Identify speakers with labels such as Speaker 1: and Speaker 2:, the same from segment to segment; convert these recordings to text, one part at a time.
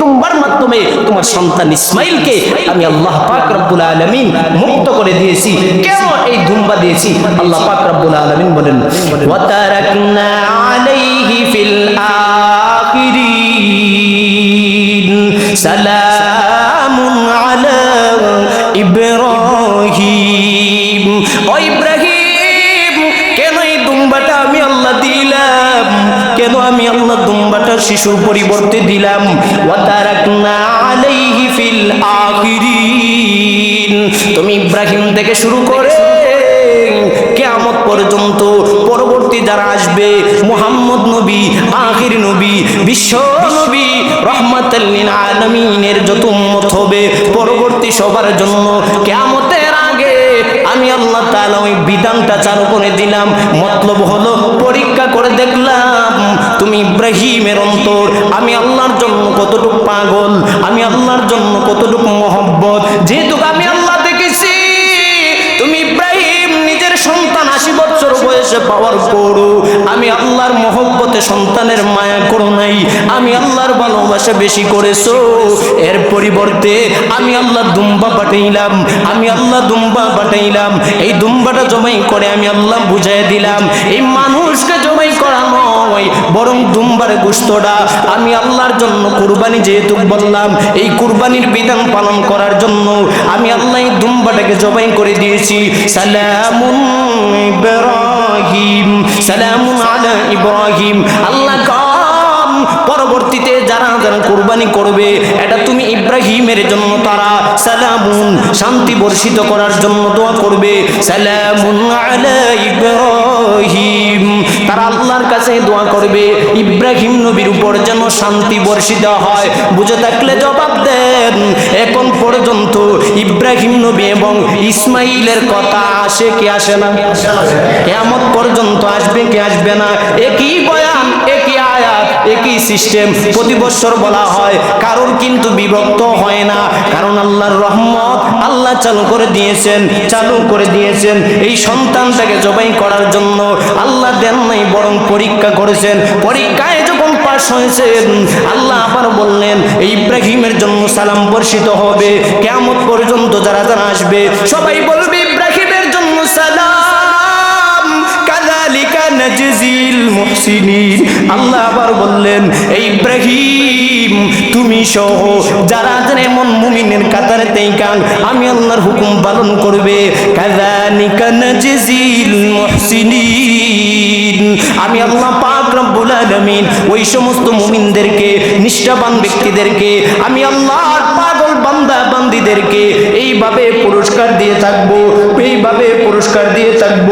Speaker 1: দুম্বার মাধ্যমে তোমার সন্তান ইসমাইলকে আমি আল্লাহ পাক রব্বুল আলামিন মুক্ত করে দিয়েছি। কেন এই দুম্বা দিয়েছি? আল্লাহ পাক রব্বুল আলামিন বলেন, ওয়া তারাকনা আলাইহি ফিল শিশুর পরিবর্তে দিলাম। তুমি ইব্রাহিম থেকে শুরু করে কেয়ামত পর্যন্ত পরবর্তী যারা আসবে, মুহাম্মদ নবী, আখির নবী, বিশ্ব নবী রহমাতাল্লিন আলমিনের যত উম্মত হবে পরবর্তী সবার জন্য কেয়ামতের আগে আমি আল্লাহ তাআলা ওই বিধানটা চালু করে দিলাম। মতলব হলো পরীক্ষা করে দেখলাম তুমি ইব্রাহিমের অন্তর, আমি আল্লাহর জন্য কতটুকু পাগল, আমি আল্লাহর জন্য কতটুকু মহব্বত, যেহেতু আমি আল্লাহ দেখেছি, তুমি ইব্রাহিম নিজের সন্তান আশি বছর বয়সে পাওয়ার পরও আমি আল্লাহর মহব্বতে সন্তানের মায়া করো নাই, আমি আল্লাহর ভালোবাসা বেশি করেছ, এর পরিবর্তে আমি আল্লাহ দুম্বা পাঠাইলাম, আমি আল্লাহ দুম্বা পাঠাইলাম, এই দুম্বাটা জমাই করে আমি আল্লাহ বুঝাই দিলাম, এই মানুষকে জমাই করা বরং দুম্বার গুস্তটা আমি আল্লাহর জন্য কুরবানি যেহেতু বললাম, এই কুরবানির বিধান পালন করার জন্য আমি আল্লাহ এই দুম্বাটাকে জবাই করে দিয়েছি। সালামুন ইব্রাহিম ইব্রাহিম। আল্লাহ পরবর্তীতে যারা যারা কোরবানি করবে, এটা তুমি ইব্রাহিমের জন্য তারা সালামুন, শান্তি বর্ষিত করার জন্য দোয়া করবে। সালামুন আলা ইব্রাহিম। তারা আল্লাহর কাছে দোয়া করবে। ইব্রাহিম নবীর উপর যেন শান্তি বর্ষিত হয়। বুঝে থাকলে জবাব দেন, এখন পর্যন্ত ইব্রাহিম নবী এবং ইসমাইলের কথা আসে কি আসে না? কেমন পর্যন্ত আসবে কি আসবে না? একই বয়ান একই সিস্টেম প্রতি বছর বলা হয়। কারোর কিন্তু বিভক্ত হয় না। কারণ আল্লাহর রহমত আল্লাহ চালু করে দিয়েছেন, চালু করে দিয়েছেন। এই সন্তানটাকে জবাই করার জন্য আল্লাহ দেন নাই, বরং পরীক্ষা করেছেন। পরীক্ষায় যখন পাশ হয়েছেন, আল্লাহ আবার বললেন, ইব্রাহিমের জন্য সালাম বর্ষিত হবে। কেমন পর্যন্ত যারা যারা আসবে, সবাই বলবে নাজজিল মুহসিনিন। আল্লাহ আবার বললেন, ইব্রাহিম, তুমি সহ যারা এমন মুমিনের কাতারে তেইকান আমি আল্লাহর হুকুম পালন করবে। কাযালিকা নাজজিল মুহসিনিন। আমি আল্লাহ পাক রব্বুল আলামিন ওই সমস্ত মুমিনদেরকে, নিষ্ঠাবান ব্যক্তিদেরকে, আমি আল্লাহর পাগল বান্দা বান্দিদেরকে এইভাবে পুরস্কার দিয়ে থাকব, এইভাবে পুরস্কার দিয়ে থাকব।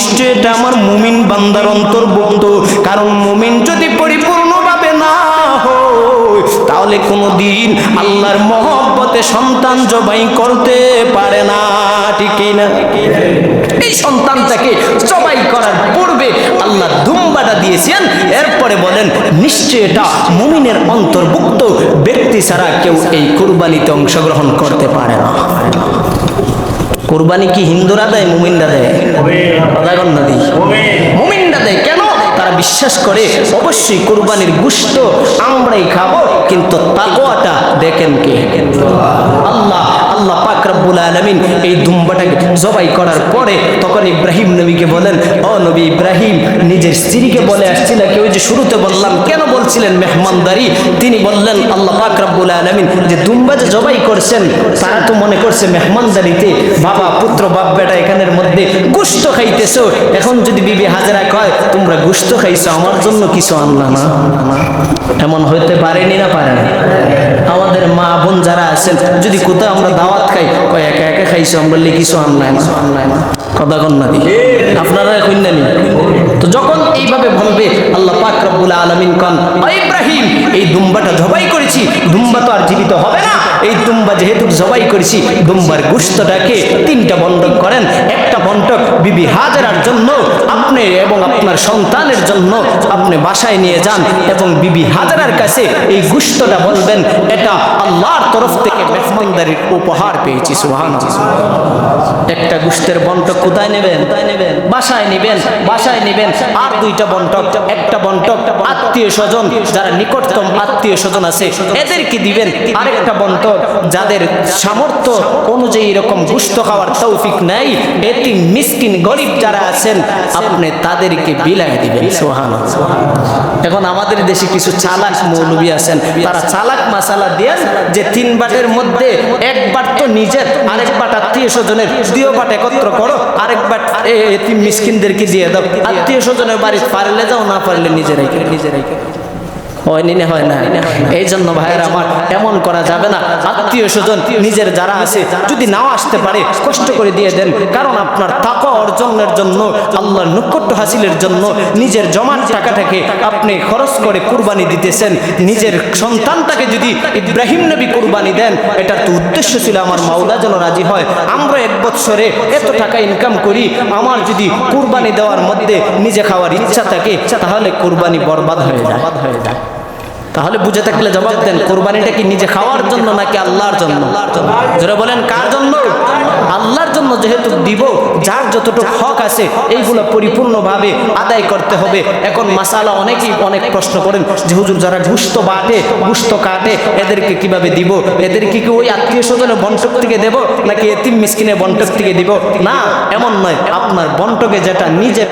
Speaker 1: নিশ্চয় এটা আমার মুমিন বান্দার অন্তর্ভুক্ত। কারণ মুমিন যদি পরিপূর্ণ পরিপূর্ণভাবে না তাহলে কোনোদিন আল্লাহর মহব্বতে সন্তান জবাই করতে পারে না। ঠিক না? এই সন্তানটাকে জবাই করার পূর্বে আল্লাহ দুম্বাটা দিয়েছেন। এরপরে বলেন নিশ্চয় এটা মুমিনের অন্তর্ভুক্ত ব্যক্তি ছাড়া কেউ এই কুরবানিতে অংশগ্রহণ করতে পারে না। কোরবানি কি হিন্দুরা দেয় মুমিনরা দেয়? নদী মুমিনরা দেয় কেন? তারা বিশ্বাস করে অবশ্যই কোরবানির গুষ্ট আমরাই খাব কিন্তু তাকোয়াটা দেখেন কে? আল্লাহ। আল্লাহ পাক রব্বুল আলামিন এই দুম্বাটাকে জবাই করার পরে তখন ইব্রাহিম নবীকে বলেন, ও নবী ইব্রাহিম, নিজের স্ত্রীকে বলে আসছিল কেউ যে শুরুতে বললাম, কেন বলছিলেন মেহমানদারি? তিনি বললেন, আল্লাহ পাক রব্বুল আলামিন যে দুম্বা যে জবাই করছেন, তারা তো মনে করছে মেহমানদারিতে বাবা, পুত্র, বাপ, বেটা এখানের মধ্যে গুস্ত খাইতেছো। এখন যদি বিবি হাজারা কয়, তোমরা গুস্ত খাইছো, আমার জন্য কিছু আনলা না। এমন হইতে পারেনি না পারে না আমাদের মা বোন যারা আছেন, যদি কোথাও আমরা দাওয়াত খাই, কয়, একা একা খাইছো? আমরা বললে, কিছু আনলাই না আনলাই না। তিনটা বন্টক করেন। একটা বন্টক বিবি হাজারার জন্য, আপনি এবং আপনার আপনার সন্তানের জন্য আপনি বাসায় নিয়ে যান এবং বিবি হাজারার কাছে এই গুস্তটা বলবেন, এটা আল্লাহর তরফ থেকে মেহমানদারির উপহার পেয়েছি। সুহান একটা গুস্তের বন্টক কোথায় নেবেন? নেবেন বাসায় নেবেন? বাসায় নেবেন? আর দুইটা বন্টক, একটা বন্টক, আত্মীয় স্বজন, যারা নিকটতম আত্মীয় স্বজন আছে, এদেরকে দিবেন। আরেকটা বন্টক, যাদের সামর্থ্য অনুযায়ী এরকম গুস্ত খাওয়ার তৌফিক নাই এটি মিসকিন, গরিব যারা আছেন, আপনি তাদেরকে বিলাই দিবেন সোহান এখন আমাদের দেশে কিছু চালাক মৌলবি আছেন। তারা চালাক মাসালা দেন যে তিন বাটের মধ্যে এক বাট তো নিজের, আরেক বাট আত্মীয় স্বজনের দুই বাট একত্র করো, আরেক বাট মিসকিনদেরকে দিয়ে দাও। আত্মীয় স্বজনের বাড়ি পারলে যাও, না পারলে নিজেরাই নিজেরাই খেয়ে হয় নিনে হয় না। এই জন্য ভাইয়ের আমার এমন করা যাবে না। আত্মীয় স্বজন, নিজের যারা আছে, যদি নাও আসতে পারে, কষ্ট করে দিয়ে দেন। কারণ আপনার টাকা অর্জনের জন্য, আল্লাহর নৈকট্য হাসিলের জন্য, নিজের জমার টাকাটাকে আপনি খরচ করে কুরবানি দিতেছেন। নিজের সন্তানটাকে যদি ইব্রাহিম নবী কুরবানি দেন, এটার তো উদ্দেশ্য ছিল আমার মাওলা যেন রাজি হয়। আমরা এক বৎসরে এত টাকা ইনকাম করি, আমার যদি কুরবানি দেওয়ার মধ্যে নিজে খাওয়ার ইচ্ছা থাকে, তাহলে কুরবানি বরবাদ হয়ে যায় হয়ে যায়। তাহলে বুঝে থাকলে জবাব দেন, কোরবানিটা কি নিজে খাওয়ার জন্য নাকি আল্লাহর জন্য? যারা বলেন, কার জন্য? আল্লাহর জন্য যেহেতু দিব, যার যতটুকু হক আছে, এইগুলো পরিপূর্ণভাবে আদায় করতে হবে। এখন মাসালা অনেকেই অনেক প্রশ্ন করেন যে, হুজুর, যারা গুস্ত বাটে, গুস্ত কাটে, এদেরকে কীভাবে দিব? এদেরকে কি ওই আত্মীয় স্বজনের বন্টক থেকে দেব, নাকি এতিম মিসকিনের বন্টক থেকে দিব? না, এমন নয়। আপনার বন্টকে যেটা নিজে